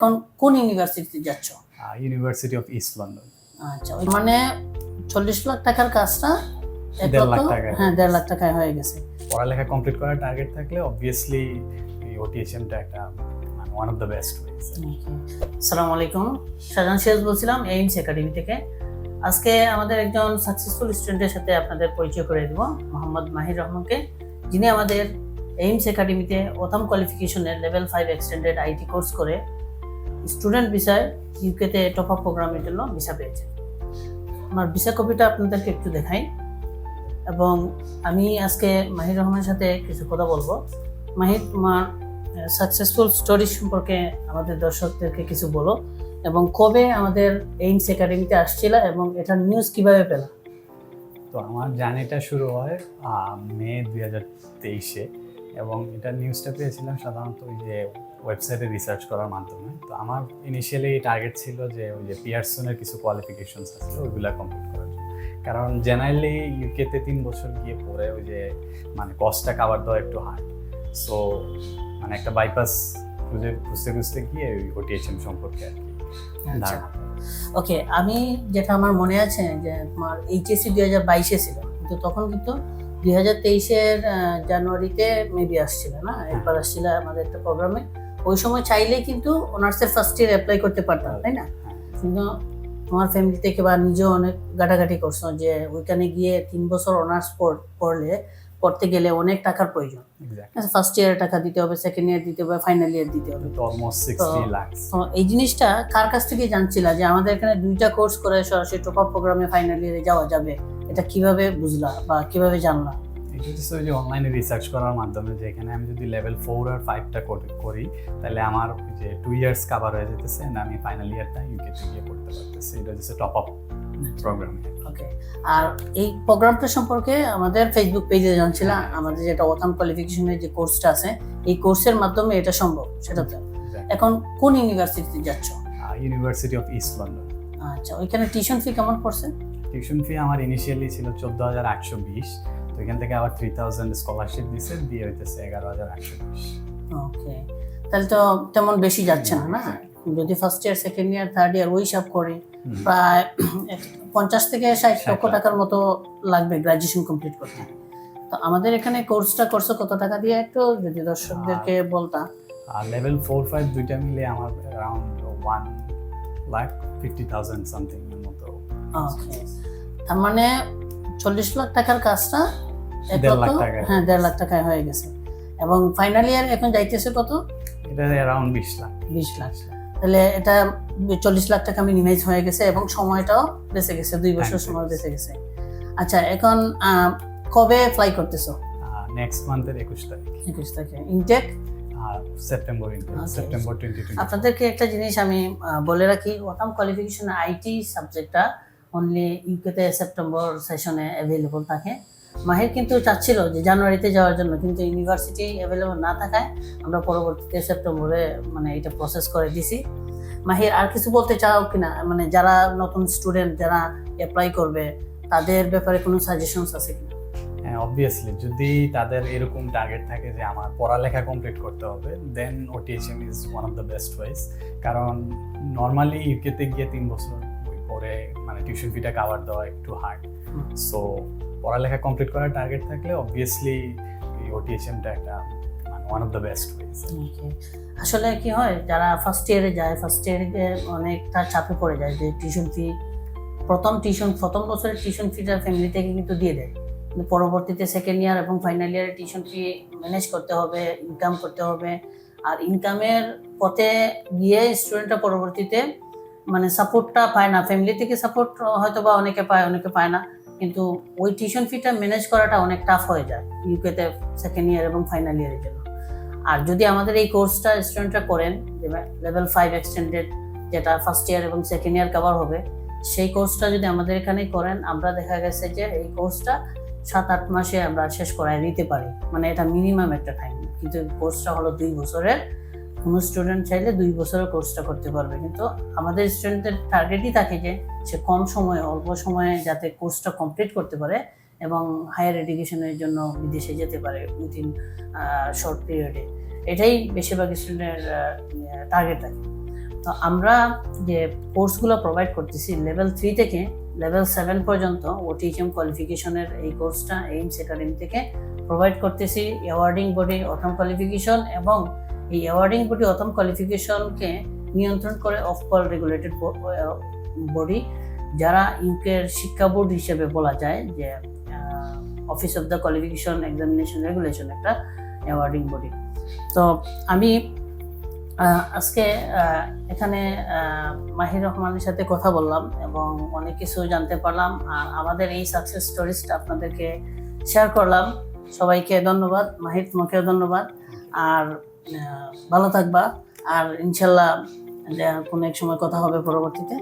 কোন কোন ইউনিভার্সিটিতে যাচ্ছ? ইউনিভার্সিটি অফ ইস্ট লন্ডন আচ্ছা মানে চল্লিশ লাখ টাকার কাজটা দেড় লাখ টাকায়। হ্যাঁ দেড় লাখ টাকায় হয়ে গেছে। পড়ালেখা কমপ্লিট করার টার্গেট থাকলে অবভিয়াসলি এই ওটিএসএমটা একটা one of the best ways আসসালামু আলাইকুম। শাহজাহান সিরাজ বলছিলাম এইমস একাডেমি থেকে। আজকে আমাদের একজন সাকসেসফুল স্টুডেন্টের সাথে আপনাদের পরিচয় করে দেব মোহাম্মদ মাহির রহমানকে। যিনি আমাদের এইমস একাডেমিতে প্রথম কোয়ালিফিকেশনের level five extended IT course করে। স্টুডেন্ট ভিসায় ইউকেতে টপ আপ প্রোগ্রামের জন্য ভিসা পেয়েছে। আমার ভিসা কপিটা আপনাদেরকে একটু দেখাই। এবং আমি আজকে মাহির রহমানের সাথে কিছু কথা বলব। মাহির, তোমার সাকসেসফুল স্টোরি সম্পর্কে আমাদের দর্শকদেরকে কিছু বলো। এবং কবে আমাদের এইমস একাডেমিতে আসছিল এবং এটার নিউজ কীভাবে পেলা? তো আমার জার্নিটা শুরু হয় মে দুই হাজার তেইশে। এবং এটা নিউজটা পেয়েছিলাম সাধারণত ওই যে ওয়েবসাইটে রিসার্চ করার মাধ্যমে। তো আমার ইনিশিয়ালি টার্গেট ছিল যে ওই যে পিয়ারসনের কিছু কোয়ালিফিকেশনস আছে ওইগুলো কমপ্লিট করার জন্য। কারণ জেনারেলি ইউকেতে তিন বছর গিয়ে পরে ওই যে মানে কস্টটা কাভার দেওয়া একটু হার্ড সো মানে একটা বাইপাস খুঁজে খুঁজতে খুঁজতে গিয়ে ওই ওটিএচএম সম্পর্কে আর কি আচ্ছা। ওকে আমি যেটা আমার মনে আছে যে তোমার এইচএসসি দুই হাজার বাইশে ছিল কিন্তু তখন কিন্তু দুই হাজার তেইশের জানুয়ারিতে মেবি আসছিল না? একবার আসছিল আমাদের একটা প্রোগ্রামে ওই সময় চাইলেই কিন্তু অনার্সের ফার্স্ট ইয়ার অ্যাপ্লাই করতে পারতাম তাই না? কিন্তু তোমার ফ্যামিলি থেকে বা নিজেও অনেক ঘাটাঘাটি করছ যে ওইখানে গিয়ে তিন বছর অনার্স পড়লে পড়তে গেলে অনেক টাকার প্রয়োজন। ফার্স্ট ইয়ারে টাকা দিতে হবে সেকেন্ড ইয়ার দিতে হবে ফাইনাল ইয়ার দিতে হবে। তো এই জিনিসটা কার কাছ থেকে জানছিলা যে আমাদের এখানে দুইটা কোর্স করে সরাসরি টপ আপ প্রোগ্রামে ফাইনাল ইয়ারে যাওয়া যাবে? এটা কীভাবে বুঝলা বা কীভাবে জানলা? এটা হচ্ছে ওই যে অনলাইনে রিসার্চ করার মাধ্যমে আমি যদি লেভেল ফোর আর ফাইভটা করি তাহলে আমার যে টু ইয়ার্স কাভার হয়ে যেতেছে আমি ফাইনাল ইয়ারটা ইউকেতে গিয়ে করতে পারতেছি। এটা হচ্ছে টপ আপ প্রোগ্রাম ওকে আর এই প্রোগ্রামটা সম্পর্কে আমাদের ফেসবুক পেজে জানছিলাম আমাদের যেটা ওথাম কোয়ালিফিকেশনের যে কোর্সটা আছে এই কোর্সের মাধ্যমে এটা সম্ভব সেটা তো এখন কোন ইউনিভার্সিটিতে যাচ্ছ? ইউনিভার্সিটি অফ ইস্ট লন্ডন আচ্ছা ওইখানে টিউশন ফি কেমন পড়ছে? টিউশন ফি আমার ইনিশিয়ালি ছিল চোদ্দ হাজার আটশো বিশ তো এখান থেকে আবার থ্রি থাউজেন্ড স্কলারশিপ দিছে দিয়ে হইতেছে এগারো হাজার আটশো বিশ। ওকে তাহলে তো তেমন বেশি যাচ্ছে না না? যদি first year second year third year ওই হিসাব করে প্রায় পঞ্চাশ থেকে ষাট লক্ষ টাকার মতো লাগবে গ্রাজুয়েশন কমপ্লিট করতে। তো আমাদের এখানে কোর্সটা করছ কত টাকা দিয়ে একটু যদি দর্শকদেরকে বলতাম আর লেভেল ফোর ফাইভ দুইটা মিলে আমার around one lakh fifty thousand something okay তার মানে চল্লিশ লাখ টাকার কাজটা। হ্যাঁ দেড় লাখ টাকায় হয়ে গেছে। এবং ফাইনাল ইয়ার এখন যাইতেছে কত? এটা অ্যারাউন্ড বিশ লাখ। বিশ লাখ। তাহলে এটা চল্লিশ লাখ টাকা মিনিমাইজ হয়ে গেছে এবং সময়টাও বেঁচে গেছে দুই বছর সময় বেঁচে গেছে। আচ্ছা এখন কবে ফ্লাই করতেছো? নেক্সট মান্থের একুশ তারিখ। একুশ থেকে ইনটেক সেপ্টেম্বর সেপ্টেম্বর টোয়েন্টি আপনাদেরকে একটা জিনিস আমি বলে রাখি ওটাম কোয়ালিফিকেশন আইটি সাবজেক্টটা অনলি ইউকেতে সেপ্টেম্বর সেশনে অ্যাভেলেবল থাকে। মাহির কিন্তু চাচ্ছিল যে জানুয়ারিতে যাওয়ার জন্য, কিন্তু ইউনিভার্সিটি অ্যাভেলেবল না থাকায় আমরা পরবর্তীতে সেপ্টেম্বরে মানে এটা প্রসেস করে দিছি। মাহির আর কিছু বলতে চাও কিনা? মানে যারা নতুন স্টুডেন্ট যারা অ্যাপ্লাই করবে, তাদের ব্যাপারে কোনো সাজেশনস আছে কিনা? হ্যাঁ অবভিয়াসলি যদি তাদের এরকম টার্গেট থাকে যে আমার পড়ালেখা কমপ্লিট করতে হবে then OTHM is one of the best ways কারণ নর্মালি ইউকেতে গিয়ে তিন বছর ওই পরে মানে টিউশন ফিটা কাভার দেওয়া একটু হার্ড সো পড়ালেখা কমপ্লিট করার টার্গেট থাকলে অবভিয়াসলি এই ওটিএচএমটা একটা মানে one of the best ways আসলে কি হয় যারা ফার্স্ট ইয়ারে যায় ফার্স্ট ইয়ারে অনেকটা চাপে পড়ে যায় যে টিউশন ফি প্রথম টিউশন প্রথম বছরের টিউশন ফিটা ফ্যামিলি থেকে কিন্তু দিয়ে দেয়। কিন্তু পরবর্তীতে সেকেন্ড ইয়ার এবং ফাইনাল ইয়ারে টিউশন ফি ম্যানেজ করতে হবে ইনকাম করতে হবে। আর ইনকামের পথে গিয়ে স্টুডেন্টরা পরবর্তীতে মানে সাপোর্টটা পায় না। ফ্যামিলি থেকে সাপোর্ট হয়তো বা অনেকে পায় অনেকে পায় না। কিন্তু ওই টিউশন ফিটা ম্যানেজ করাটা অনেক টাফ হয়ে যায় ইউকেতে সেকেন্ড ইয়ার এবং ফাইনাল ইয়ারের জন্য। আর যদি আমাদের এই কোর্সটা স্টুডেন্টরা করেন লেভেল ফাইভ এক্সটেন্ডেড যেটা ফার্স্ট ইয়ার এবং সেকেন্ড ইয়ার কভার হবে, সেই কোর্সটা যদি আমাদের এখানেই করেন, আমরা দেখা গেছে যে এই কোর্সটা সাত, আট মাসে আমরা শেষ করায় নিতে পারি। মানে এটা মিনিমাম একটা টাইম কিন্তু কোর্সটা হলো দুই বছরের কোনো স্টুডেন্ট চাইলে দুই বছরের কোর্সটা করতে পারবে। কিন্তু আমাদের স্টুডেন্টদের টার্গেটই থাকে যে সে কম সময়ে, অল্প সময়ে যাতে কোর্সটা কমপ্লিট করতে পারে এবং হায়ার এডুকেশনের জন্য বিদেশে যেতে পারে উইদিন শর্ট পিরিয়ডে এটাই বেশিরভাগ স্টুডেন্টের টার্গেট থাকে। তো আমরা যে কোর্সগুলো প্রোভাইড করতেছি লেভেল থ্রি থেকে লেভেল সেভেন পর্যন্ত ওটিএম কোয়ালিফিকেশনের এই কোর্সটা এইমস একাডেমি থেকে প্রোভাইড করতেছি অ্যাওয়ার্ডিং বডি অথম কোয়ালিফিকেশন এবং এই অ্যাওয়ার্ডিং বডি অথম কোয়ালিফিকেশনকে নিয়ন্ত্রণ করে অফ কল রেগুলেটেড বডি যারা ইউকের শিক্ষা বোর্ড হিসেবে বলা যায় যে office of the qualification examination regulation একটা অ্যাওয়ার্ডিং বডি তো আমি আজকে এখানে মাহির রহমানের সাথে কথা বললাম এবং অনেক কিছু জানতে পারলাম আর আমাদের এই সাকসেস স্টোরিজটা আপনাদেরকে শেয়ার করলাম। সবাইকে ধন্যবাদ। মাহির, তোমাকেও ধন্যবাদ। আর ভালো থাকবা। আর ইনশাল্লাহ কোনো এক সময় কথা হবে পরবর্তীতে।